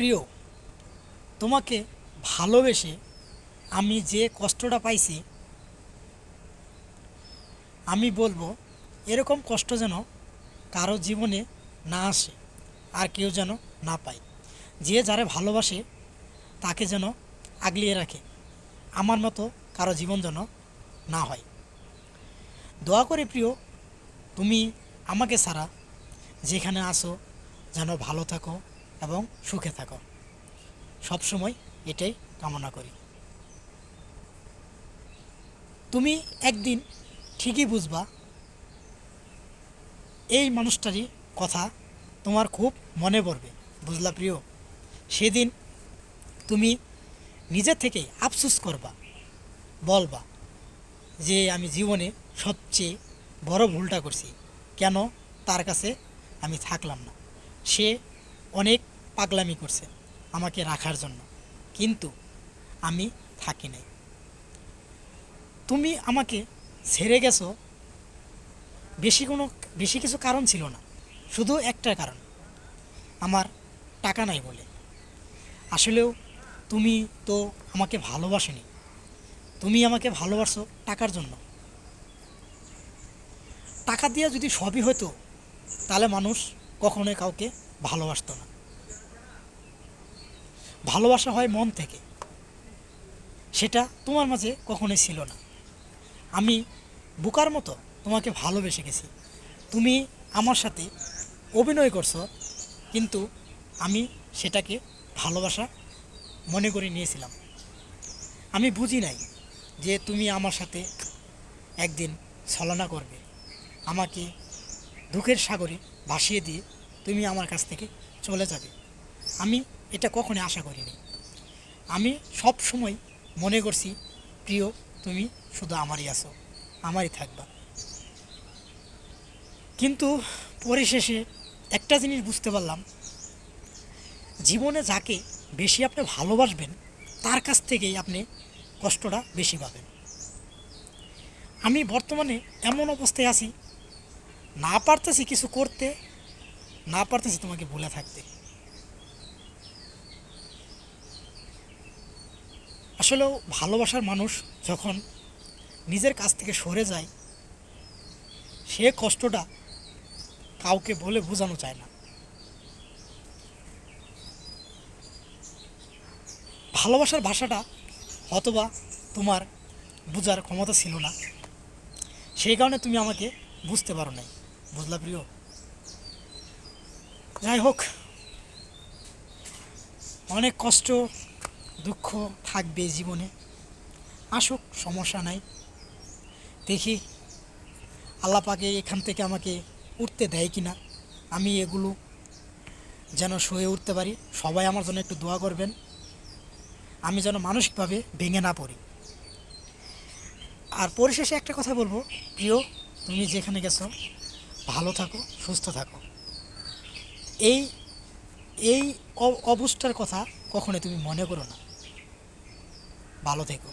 প্রিয়, তোমাকে ভালোবেসে আমি যে কষ্টটা পাইছি, আমি বলব এরকম কষ্ট যেন কারও জীবনে না আসে, আর কেউ যেন না পায়। যে যারে ভালোবাসে, তাকে যেন আগলিয়ে রাখে। আমার মতো কারও জীবন যেন না হয়। দোয়া করে প্রিয়, তুমি আমাকে ছাড়া যেখানে আসো যেন ভালো থাকো। এবং সুখে থাকো। সবসময় এটাই কামনা করি। তুমি একদিন ঠিকই বুঝবা, এই মানুষটারই কথা তোমার খুব মনে পড়বে, বুঝলা প্রিয়? সেদিন তুমি নিজে থেকেই আফসুস করবা, বলবা যে আমি জীবনে সবচেয়ে বড় ভুলটা করছি। কেন? তার কাছে আমি থাকলাম না। সে অনেক পাগলামি করছে আমাকে রাখার জন্য। কিন্তু আমি থাকি নাই। তুমি আমাকে ছেড়ে গেছো, বেশি কোনো, বেশি কিছু কারণ ছিল না। শুধু একটা কারণ, আমার টাকা নাই বলে। আসলেও তুমি তো আমাকে ভালোবাসনি। তুমি আমাকে ভালোবাসো টাকার জন্য। টাকা দিয়ে যদি সবই হতো, তাহলে মানুষ কখনোই কাউকে ভালোবাসতো না। ভালোবাসা হয় মন থেকে। সেটা তোমার মাঝে কখনোই ছিল না। আমি বোকার মতো তোমাকে ভালোবেসে গেছি। তুমি আমার সাথে অভিনয় করছ, কিন্তু আমি সেটাকে ভালোবাসা মনে করে নিয়েছিলাম। আমি বুঝি নাই যে তুমি আমার সাথে একদিন ছলনা করবে। আমাকে দুঃখের সাগরে ভাসিয়ে দিয়ে তুমি আমার কাছ থেকে চলে যাবে। আমি এটা কখনো আশা করিনি। আমি সব সময় মনে করছি, প্রিয়, তুমি শুধু আমারই আছো, আমারই থাকবা। কিন্তু পরিশেষে একটা জিনিস বুঝতে পারলাম, জীবনে যাকে বেশি আপনি ভালোবাসবেন, তার কাছ থেকেই আপনি কষ্টটা বেশি পাবেন। আমি বর্তমানে এমন অবস্থায় আছি, না পারতেছি কিছু করতে, না পারতেছি তোমাকে ভুলে থাকতে। আসলেও ভালোবাসার মানুষ যখন নিজের কাছ থেকে সরে যায়, সে কষ্টটা কাউকে বলে বোঝানো যায় না। ভালোবাসার ভাষাটা হয়তোবা তোমার বোঝার ক্ষমতা ছিল না। সেই কারণে তুমি আমাকে বুঝতে পারো নাই, বুঝলা প্রিয়? যাই হোক, অনেক কষ্ট দুঃখ থাকবে জীবনে। আসুক, সমস্যা নাই। দেখি আল্লাহ পাকে এখান থেকে আমাকে উঠতে দেয় কি না আমি এগুলো যেন সয়ে উঠতে পারি। সবাই আমার জন্য একটু দোয়া করবেন। আমি যেন মানসিকভাবে ভেঙে না পড়ি। আর পরিশেষে একটা কথা বলব। প্রিয়, তুমি যেখানে গেছো, ভালো থাকো, সুস্থ থাকো। এই এই অবস্থার কথা কখনো তুমি মনে করো না। ভালো থেকো।